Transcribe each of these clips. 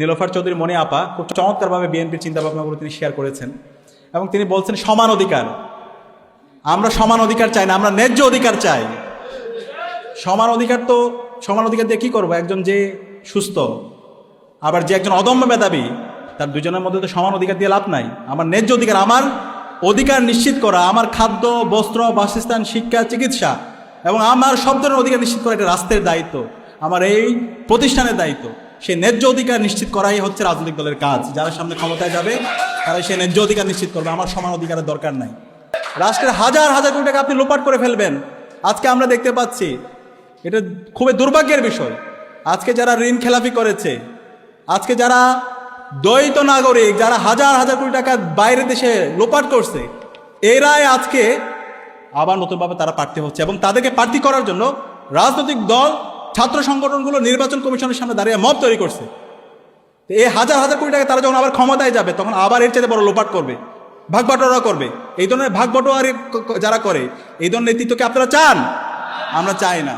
নীলোফার চৌধুরী মনি আপা খুব চমৎকারভাবে বিএনপির চিন্তা ভাবনাগুলো তিনি শেয়ার করেছেন এবং তিনি বলছেন, সমান অধিকার। আমরা সমান অধিকার চাই না, আমরা ন্যায্য অধিকার চাই। সমান অধিকার তো, সমান অধিকার দিয়ে কী করব? একজন যে সুস্থ, আবার যে একজন অদম্য মেধাবী, তার দুজনের মধ্যে তো সমান অধিকার দিয়ে লাভ নাই। আমার ন্যায্য অধিকার, আমার অধিকার নিশ্চিত করা, আমার খাদ্য, বস্ত্র, বাসস্থান, শিক্ষা, চিকিৎসা, এবং আমার সব ধরনের অধিকার নিশ্চিত করা এটা রাষ্ট্রের দায়িত্ব, আমার এই প্রতিষ্ঠানের দায়িত্ব। সেই ন্যায্য অধিকার নিশ্চিত করাই হচ্ছে রাজনৈতিক দলের কাজ। যারা সামনে ক্ষমতায় যাবে, তারা সেই ন্যায্য অধিকার নিশ্চিত করবে। আমার সমান অধিকারের দরকার নাই। রাষ্ট্রের হাজার হাজার কোটি টাকা আপনি লোপাট করে ফেলবেন। আজকে আমরা দেখতে পাচ্ছি, এটা খুবই দুর্ভাগ্যের বিষয়। আজকে যারা ঋণ খেলাপি করেছে, আজকে যারা দ্বৈত নাগরিক, যারা হাজার হাজার কোটি টাকা বাইরে দেশে লোপাট করছে, এরাই আজকে আবার নতুনভাবে তারা প্রার্থী হচ্ছে এবং তাদেরকে প্রার্থী করার জন্য রাজনৈতিক দল ছাত্র সংগঠনগুলো নির্বাচন কমিশনের সামনে দাঁড়িয়ে মব তৈরি করছে। এই হাজার হাজার কোটি টাকা তারা যখন আবার ক্ষমতায় যাবে, তখন আবার এর চাইতে বড় লোপাট করবে, ভাগ বাটোয়ারা করবে। এই ধরনের ভাগ বাটোয়ারি যারা করে, এই ধরনের নেতৃত্বকে আপনারা চান? আমরা চাই না।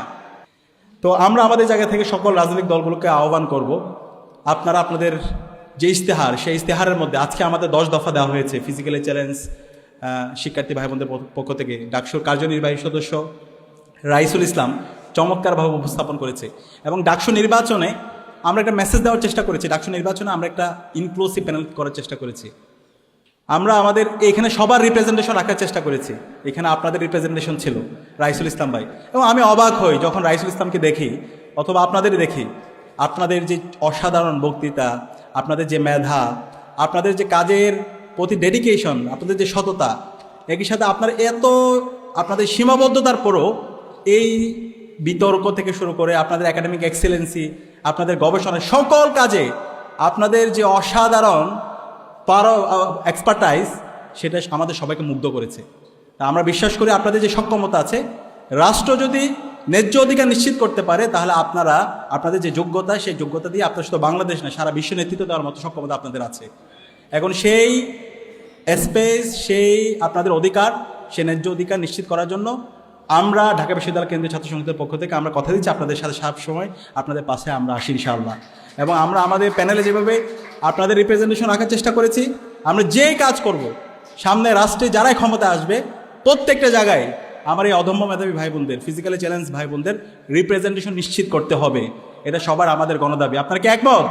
তো আমরা আমাদের জায়গা থেকে সকল রাজনৈতিক দলগুলোকে আহ্বান করব, আপনারা আপনাদের যে ইস্তেহার সেই ইস্তেহারের মধ্যে আজকে আমাদের দশ দফা দেওয়া হয়েছে ফিজিক্যালি চ্যালেঞ্জ শিক্ষার্থী ভাই বোনদের পক্ষ থেকে। ডাকসুর কার্যনির্বাহী সদস্য রাইসুল ইসলাম চমৎকারভাবে উপস্থাপন করেছে। এবং ডাকসু নির্বাচনে আমরা একটা মেসেজ দেওয়ার চেষ্টা করেছি। ডাকসু নির্বাচনে আমরা একটা ইনক্লুসিভ প্যানেল করার চেষ্টা করেছি। আমরা আমাদের এখানে সবার রিপ্রেজেন্টেশন রাখার চেষ্টা করেছি। এখানে আপনাদের রিপ্রেজেন্টেশন ছিল রাইসুল ইসলাম ভাই। এবং আমি অবাক হই যখন রাইসুল ইসলামকে দেখি অথবা আপনাদের দেখি। আপনাদের যে অসাধারণ বক্তৃতা, আপনাদের যে মেধা, আপনাদের যে কাজের প্রতি ডেডিকেশন আপনাদের যে সততা, একই সাথে আপনার এত, আপনাদের সীমাবদ্ধতার পরও এই বিতর্ক থেকে শুরু করে আপনাদের একাডেমিক এক্সেলেন্সি আপনাদের গবেষণার সকল কাজে আপনাদের যে অসাধারণ পারো এক্সপার্টাইজ সেটা আমাদের সবাইকে মুগ্ধ করেছে। আমরা বিশ্বাস করি আপনাদের যে সক্ষমতা আছে, রাষ্ট্র যদি ন্যায্য অধিকার নিশ্চিত করতে পারে, তাহলে আপনারা, আপনাদের যে যোগ্যতা, সেই যোগ্যতা দিয়ে আপনার শুধু বাংলাদেশ না সারা বিশ্ব নেতৃত্ব দেওয়ার মতো সক্ষমতা আপনাদের আছে। এখন সেই স্পেস সেই আপনাদের অধিকার সেই ন্যায্য অধিকার নিশ্চিত করার জন্য আমরা ঢাকা বিশ্ববিদ্যালয় কেন্দ্রীয় ছাত্র সংসদের পক্ষ থেকে আমরা কথা দিচ্ছি আপনাদের সাথে সব সময়, আপনাদের পাশে আমরা আসি ইনশাআল্লাহ। এবং আমরা আমাদের প্যানেলে যেভাবে আপনাদের রিপ্রেজেন্টেশন রাখার চেষ্টা করেছি, আমরা যেই কাজ করব, সামনে রাষ্ট্রে যারাই ক্ষমতা আসবে, প্রত্যেকটা জায়গায় আমার এই অদম্য মেধাবী ভাই বোনদের ফিজিক্যালি চ্যালেঞ্জ ভাই বোনদের রিপ্রেজেন্টেশন নিশ্চিত করতে হবে। এটা সবার আমাদের গণদাবি। আপনার কি একমত?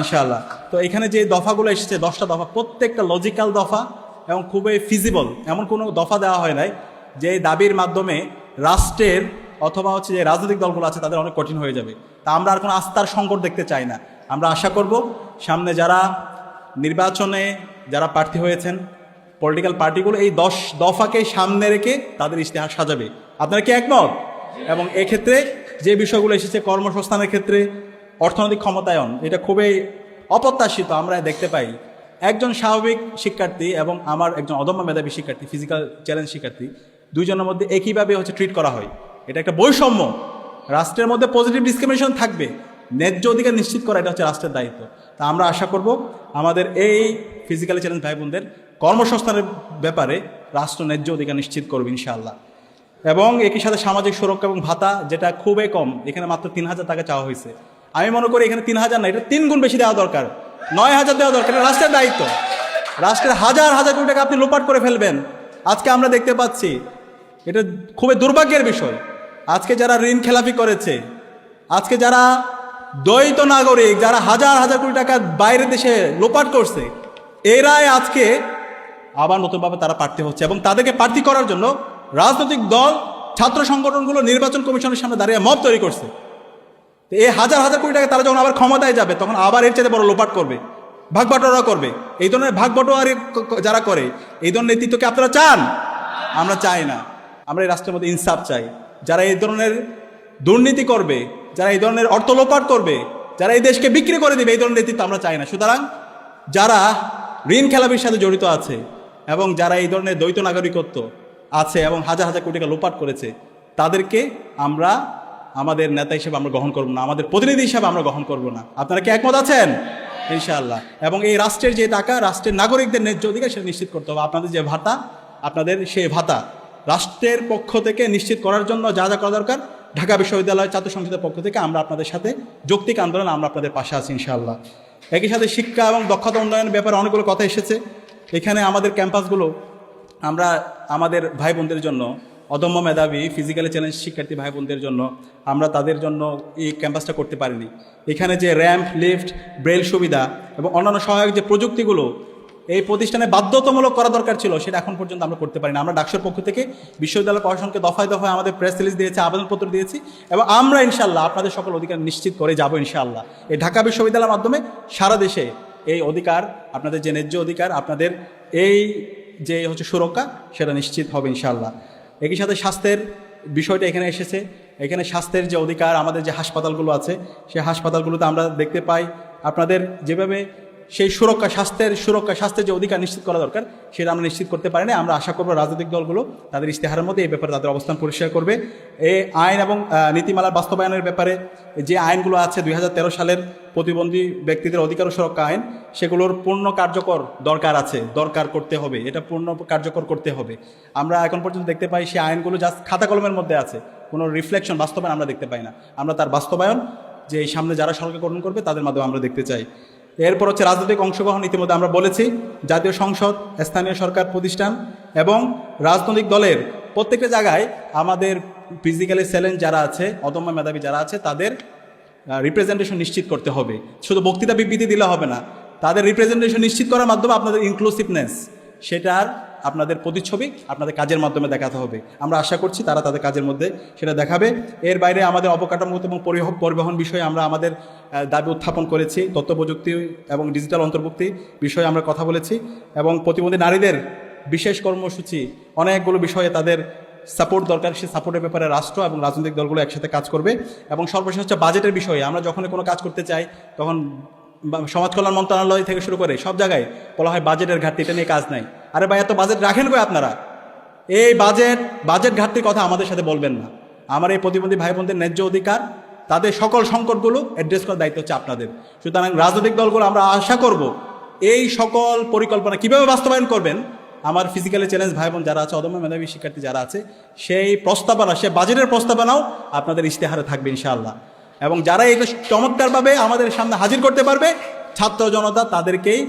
ইনশাআল্লাহ। তো এখানে যে দফাগুলো এসেছে, দশটা দফা, প্রত্যেকটা লজিক্যাল দফা এবং খুবই ফিজিবল এমন কোনো দফা দেওয়া হয় নাই। যে দাবির মাধ্যমে রাষ্ট্রের অথবা হচ্ছে যে রাজনৈতিক দলগুলো আছে, তাদের অনেক কঠিন হয়ে যাবে। তা আমরা আর কোনো আস্থার সংকট দেখতে চাই না। আমরা আশা করব সামনে যারা নির্বাচনে যারা প্রার্থী হয়েছেন পলিটিক্যাল পার্টিগুলো এই দশ দফাকে সামনে রেখে তাদের ইশতেহার সাজাবে। আপনারা কি একমত? এবং এক্ষেত্রে যে বিষয়গুলো এসেছে, কর্মসংস্থানের ক্ষেত্রে, অর্থনৈতিক ক্ষমতায়ন, এটা খুবই অপ্রত্যাশিত আমরা দেখতে পাই। একজন স্বাভাবিক শিক্ষার্থী এবং আমার একজন অদম্য মেধাবী শিক্ষার্থী ফিজিক্যাল চ্যালেঞ্জ শিক্ষার্থী দুইজনের মধ্যে একইভাবে হচ্ছে ট্রিট করা হয়। এটা একটা বৈষম্য। রাষ্ট্রের মধ্যে পজিটিভ ডিসক্রিমিনেশন থাকবে। ন্যায্য অধিকার নিশ্চিত করা এটা হচ্ছে রাষ্ট্রের দায়িত্ব। তা আমরা আশা করব আমাদের এই ফিজিক্যালি চ্যালেঞ্জ ভাই বোনদের কর্মসংস্থানের ব্যাপারে রাষ্ট্র ন্যায্য অধিকার নিশ্চিত করবে ইনশাআল্লাহ। এবং একই সাথে সামাজিক সুরক্ষা এবং ভাতা যেটা খুবই কম, এখানে মাত্র তিন হাজার টাকা চাওয়া হয়েছে। আমি মনে করি এখানে তিন হাজার না, এটা তিন গুণ বেশি দেওয়া দরকার। নয় হাজার দেওয়া দরকার রাষ্ট্রের দায়িত্ব। রাষ্ট্রের হাজার হাজার কোটি টাকা আপনি লোপাট করে ফেলবেন। আজকে আমরা দেখতে পাচ্ছি এটা খুবই দুর্ভাগ্যের বিষয়। আজকে যারা ঋণ খেলাপি করেছে, আজকে যারা দ্বৈত নাগরিক, যারা হাজার হাজার কোটি টাকা বাইরের দেশে লোপাট করছে, এরাই আজকে আবার নতুনভাবে তারা প্রার্থী হচ্ছে এবং তাদেরকে প্রার্থী করার জন্য রাজনৈতিক দল, ছাত্র সংগঠনগুলো, নির্বাচন কমিশনের সামনে দাঁড়িয়ে মব তৈরি করছে। এই হাজার হাজার কোটি টাকা তারা যখন আবার ক্ষমতায় যাবে, তখন আবার এর চাইতে বড় লোপাট করবে ভাগ করবে। এই ধরনের ভাগ যারা করে, এই ধরনের নেতৃত্বকে আপনারা চান? আমরা চাই না। আমরা এই রাষ্ট্রের মধ্যে ইনসাফ চাই। যারা এই ধরনের দুর্নীতি করবে, যারা এই ধরনের অর্থ লোপাট করবে, যারা এই দেশকে বিক্রি করে দেবে, এই ধরনের নেতৃত্ব আমরা চাই না। সুতরাং যারা ঋণ খেলাপির সাথে জড়িত আছে এবং যারা এই ধরনের দ্বৈত নাগরিকত্ব আছে এবং হাজার হাজার কোটি টাকা লোপাট করেছে, তাদেরকে আমরা, আমাদের নেতা হিসেবে আমরা গ্রহণ করব না, আমাদের প্রতিনিধি হিসেবে আমরা গ্রহণ করব না। আপনারা কি একমত আছেন? ইনশাআল্লাহ। এবং এই রাষ্ট্রের যে টাকা, রাষ্ট্রের নাগরিকদের ন্যায্য অধিকার সেটা নিশ্চিত করতে হবে। আপনাদের যে ভাতা, আপনাদের সেই ভাতা রাষ্ট্রের পক্ষ থেকে নিশ্চিত করার জন্য যা যা করা দরকার, ঢাকা বিশ্ববিদ্যালয় ছাত্র সংসদের পক্ষ থেকে আমরা আপনাদের সাথে যৌক্তিক আন্দোলন আমরা আপনাদের পাশে আছি, ইনশাআল্লাহ। একই সাথে শিক্ষা এবং দক্ষতা উন্নয়নের ব্যাপারে অনেকগুলো কথা এসেছে। এখানে আমাদের ক্যাম্পাসগুলো আমরা আমাদের ভাই বোনদের জন্য, অদম্য মেধাবী ফিজিক্যালি চ্যালেঞ্জ শিক্ষার্থী ভাই বোনদের জন্য আমরা তাদের জন্য এই ক্যাম্পাসটা করতে পারিনি। এখানে যে র্যাম্প, লিফট, ব্রেল সুবিধা এবং অন্যান্য সহায়ক যে প্রযুক্তিগুলো এই প্রতিষ্ঠানে বাধ্যতামূলক করা দরকার ছিল, সেটা এখন পর্যন্ত আমরা করতে পারি না। আমরা ডাকসুর পক্ষ থেকে বিশ্ববিদ্যালয় প্রশাসনকে দফায় দফায় আমাদের প্রেস রিলিজ দিয়েছে, আবেদনপত্র দিয়েছি এবং আমরা ইনশাল্লাহ আপনাদের সকল অধিকার নিশ্চিত করে যাব ইনশাল্লাহ এই ঢাকা বিশ্ববিদ্যালয়ের মাধ্যমে সারা দেশে এই অধিকার, আপনাদের যে ন্যায্য অধিকার, আপনাদের এই যে হচ্ছে সুরক্ষা, সেটা নিশ্চিত হবে ইনশাল্লাহ একই সাথে স্বাস্থ্যের বিষয়টা এখানে এসেছে। এখানে স্বাস্থ্যের যে অধিকার, আমাদের যে হাসপাতালগুলো আছে, সেই হাসপাতালগুলোতে আমরা দেখতে পাই, আপনাদের যেভাবে সেই সুরক্ষা, স্বাস্থ্যের সুরক্ষা, স্বাস্থ্যের যে অধিকার নিশ্চিত করা দরকার, সেটা আমরা নিশ্চিত করতে পারি না। আমরা আশা করব রাজনৈতিক দলগুলো তাদের ইশতেহারের মধ্যে এই ব্যাপারে তাদের অবস্থান পরিষ্কার করবে। এই আইন এবং নীতিমালার বাস্তবায়নের ব্যাপারে যে আইনগুলো আছে দুই হাজার তেরো সালের প্রতিবন্ধী ব্যক্তিদের অধিকার ও সুরক্ষা আইন, সেগুলোর পূর্ণ কার্যকর দরকার আছে, দরকার করতে হবে, এটা পূর্ণ কার্যকর করতে হবে। আমরা এখন পর্যন্ত দেখতে পাই সেই আইনগুলো জাস্ট খাতা কলমের মধ্যে আছে, কোনো রিফ্লেকশন, বাস্তবায়ন আমরা দেখতে পাই না। আমরা তার বাস্তবায়ন যে সামনে যারা সরকার গঠন করবে তাদের মাধ্যমে আমরা দেখতে চাই। এরপর হচ্ছে রাজনৈতিক অংশগ্রহণ ইতিমধ্যে আমরা বলেছি, জাতীয় সংসদ, স্থানীয় সরকার প্রতিষ্ঠান এবং রাজনৈতিক দলের প্রত্যেকটা জায়গায় আমাদের ফিজিক্যালি চ্যালেঞ্জ যারা আছে, অদম্য মেধাবী যারা আছে, তাদের রিপ্রেজেন্টেশন নিশ্চিত করতে হবে। শুধু বক্তৃতা বিবৃতি দিলে হবে না, তাদের রিপ্রেজেন্টেশন নিশ্চিত করার মাধ্যমে আপনাদের ইনক্লুসিভনেস সেটার আপনাদের প্রতিচ্ছবি আপনাদের কাজের মাধ্যমে দেখাতে হবে। আমরা আশা করছি তারা তাদের কাজের মধ্যে সেটা দেখাবে। এর বাইরে আমাদের অবকাঠামোগত এবং পরিবহন বিষয়ে আমরা আমাদের দাবি উত্থাপন করেছি, তথ্য প্রযুক্তি এবং ডিজিটাল অন্তর্ভুক্তি বিষয়ে আমরা কথা বলেছি এবং প্রতিবন্ধী নারীদের বিশেষ কর্মসূচি, অনেকগুলো বিষয়ে তাদের সাপোর্ট দরকার। সেই সাপোর্টের ব্যাপারে রাষ্ট্র এবং রাজনৈতিক দলগুলো একসাথে কাজ করবে এবং সর্বশেষ হচ্ছে বাজেটের বিষয়ে। আমরা যখন কোনো কাজ করতে চাই, তখন সমাজ কল্যাণ মন্ত্রণালয় থেকে শুরু করে সব জায়গায় বলা হয় বাজেটের ঘাটতি, এটা নিয়ে কাজ নাই। আরে ভাই, এত বাজেট রাখেন কই আপনারা? এই বাজেট বাজেট ঘাটতির কথা আমাদের সাথে বলবেন না। আমার এই প্রতিবন্ধী ভাই বোনদের ন্যায্য অধিকার, তাদের সকল সংকটগুলো অ্যাড্রেস করার দায়িত্ব হচ্ছে আপনাদের। সুতরাং রাজনৈতিক দলগুলো আমরা আশা করব, এই সকল পরিকল্পনা কীভাবে বাস্তবায়ন করবেন? আমার ফিজিক্যালি চ্যালেঞ্জ ভাই বোন যারা আছে, অদম্য মেধাবী শিক্ষার্থী যারা আছে, সেই প্রস্তাবনা সে বাজেটের প্রস্তাবনাও আপনাদের ইশতেহারে থাকবে ইনশাআল্লাহ। এবং যারা এই চমৎকারভাবে আমাদের সামনে হাজির করতে পারবে, ছাত্র জনতা তাদেরকেই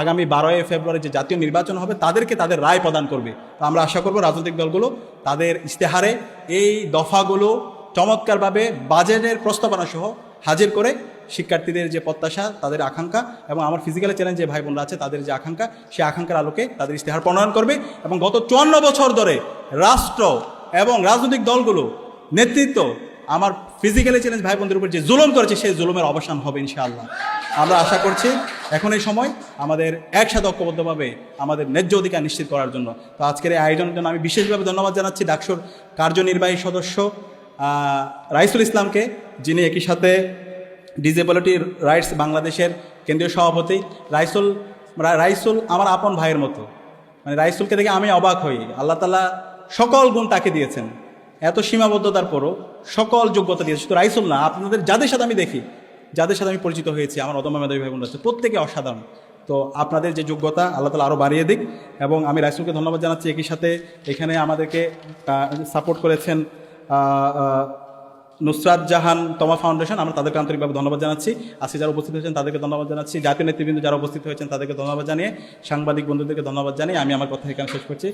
আগামী বারোই ফেব্রুয়ারি যে জাতীয় নির্বাচন হবে, তাদেরকে তাদের রায় প্রদান করবে। তো আমরা আশা করব রাজনৈতিক দলগুলো তাদের ইশতেহারে এই দফাগুলো চমৎকারভাবে বাজেটের প্রস্তাবনা সহ হাজির করে শিক্ষার্থীদের যে প্রত্যাশা, তাদের আকাঙ্ক্ষা এবং আমার ফিজিক্যাল চ্যালেঞ্জ যে ভাই বোনরা আছে, তাদের যে আকাঙ্ক্ষা সেই আকাঙ্ক্ষার আলোকে তাদের ইশতেহার প্রণয়ন করবে এবং গত চুয়ান্ন বছর ধরে রাষ্ট্র এবং রাজনৈতিক দলগুলো নেতৃত্ব আমার ফিজিক্যালি চ্যালেঞ্জ ভাই বোনদের উপর যে জুলুম করেছে, সেই জুলুমের অবসান হবে ইনশাআল্লাহ। আমরা আশা করছি এখন এই সময় আমাদের একসাথে ঐক্যবদ্ধভাবে আমাদের ন্যায্য অধিকার নিশ্চিত করার জন্য। তো আজকের এই আয়োজনের জন্য আমি বিশেষভাবে ধন্যবাদ জানাচ্ছি ডাকসুর কার্যনির্বাহী সদস্য রাইসুল ইসলামকে, যিনি একই সাথে ডিজেবিলিটি রাইটস বাংলাদেশের কেন্দ্রীয় সভাপতি। রাইসুল রাইসুল আমার আপন ভাইয়ের মতো। মানে রাইসুলকে দেখে আমি অবাক হই। আল্লাহ তালা সকল গুণ তাকে দিয়েছেন। এত সীমাবদ্ধতার পরও সকল যোগ্যতা দিয়েছে। শুধু রাইসুল না, আপনাদের যাদের সাথে আমি দেখি, যাদের সাথে আমি পরিচিত হয়েছি, আমার অদম্য মেধাবী ভাই বোনরা আছে, প্রত্যেকে অসাধারণ। তো আপনাদের যে যোগ্যতা, আল্লাহ তালা আরও বাড়িয়ে দিক এবং আমি রাইসুলকে ধন্যবাদ জানাচ্ছি, একই সাথে এখানে আমাদেরকে সাপোর্ট করেছেন নুসরাত জাহান তমা ফাউন্ডেশন, আমরা তাদেরকে আন্তরিকভাবে ধন্যবাদ জানাচ্ছি। আজকে যারা উপস্থিত হয়েছেন, তাদেরকে ধন্যবাদ জানাচ্ছি। জাতীয় নেতৃবৃন্দ যারা উপস্থিত হয়েছেন, তাদেরকে ধন্যবাদ জানিয়ে সাংবাদিক বন্ধুদেরকে ধন্যবাদ জানিয়ে আমি আমার কথা এখানে শেষ করছি।